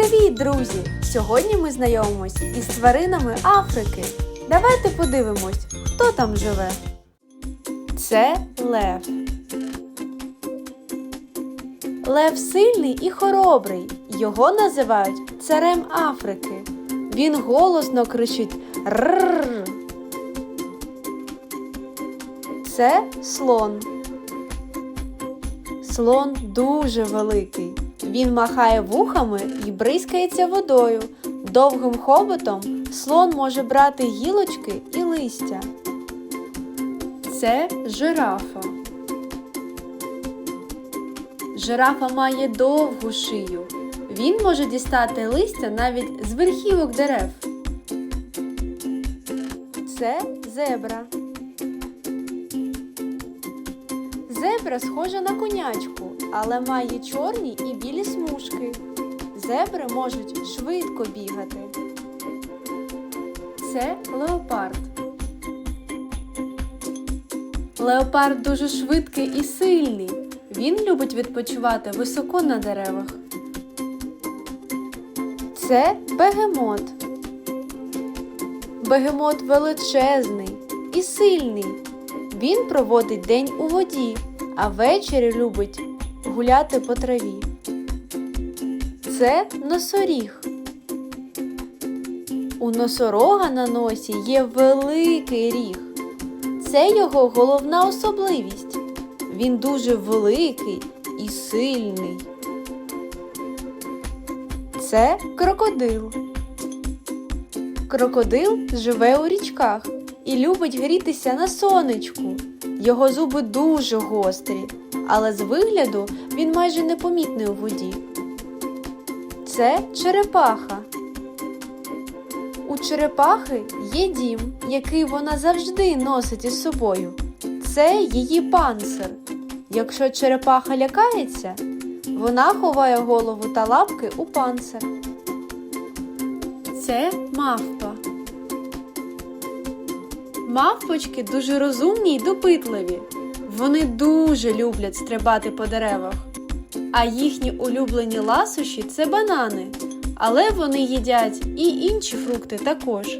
Привіт, друзі! Сьогодні ми знайомимось із тваринами Африки. Давайте подивимось, хто там живе. Це лев. Лев сильний і хоробрий. Його називають царем Африки. Він голосно кричить Рррр. Це слон. Слон дуже великий. Він махає вухами і бризкається водою. Довгим хоботом слон може брати гілочки і листя. Це жирафа. Жирафа має довгу шию. Він може дістати листя навіть з верхівок дерев. Це зебра. Зебра схожа на конячку, але має чорні і білі смужки. Зебри можуть швидко бігати. Це леопард. Леопард дуже швидкий і сильний. Він любить відпочивати високо на деревах. Це бегемот. Бегемот величезний і сильний. Він проводить день у воді, а ввечері любить гуляти по траві. Це носоріг. У носорога на носі є великий ріг. Це його головна особливість. Він дуже великий і сильний. Це крокодил. Крокодил живе у річках і любить грітися на сонечку. Його зуби дуже гострі, але з вигляду він майже непомітний у воді. Це черепаха. У черепахи є дім, який вона завжди носить із собою. Це її панцир. Якщо черепаха лякається, вона ховає голову та лапки у панцир. Це мавпа. Мавпочки дуже розумні й допитливі. Вони дуже люблять стрибати по деревах. А їхні улюблені ласощі це банани. Але вони їдять і інші фрукти також.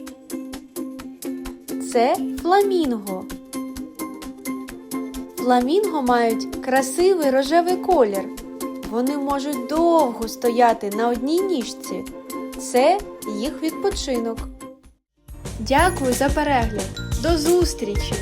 Це фламінго. Фламінго мають красивий рожевий колір. Вони можуть довго стояти на одній ніжці. Це їх відпочинок. Дякую за перегляд. До зустрічі!